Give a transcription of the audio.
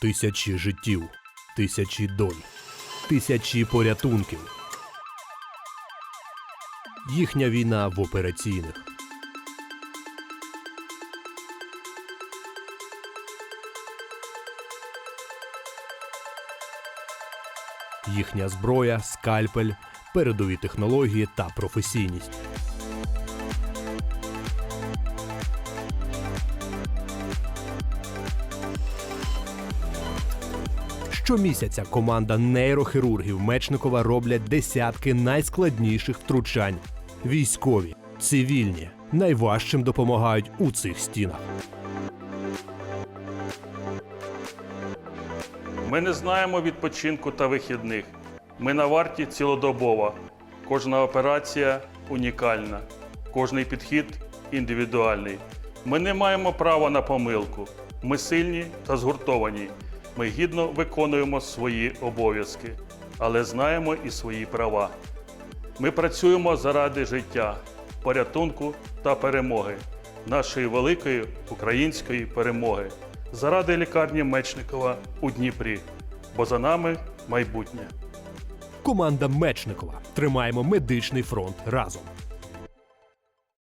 Тисячі життів, тисячі доль, тисячі порятунків. Їхня війна в операційних. Їхня зброя, скальпель, передові технології та професійність. Щомісяця команда нейрохірургів Мечникова роблять десятки найскладніших втручань. Військові, цивільні найважчим допомагають у цих стінах. Ми не знаємо відпочинку та вихідних. Ми на варті цілодобово. Кожна операція унікальна, кожний підхід індивідуальний. Ми не маємо права на помилку. Ми сильні та згуртовані. Ми гідно виконуємо свої обов'язки, але знаємо і свої права. Ми працюємо заради життя, порятунку та перемоги, нашої великої української перемоги, заради лікарні Мечникова у Дніпрі, бо за нами майбутнє. Команда Мечникова. Тримаємо медичний фронт разом.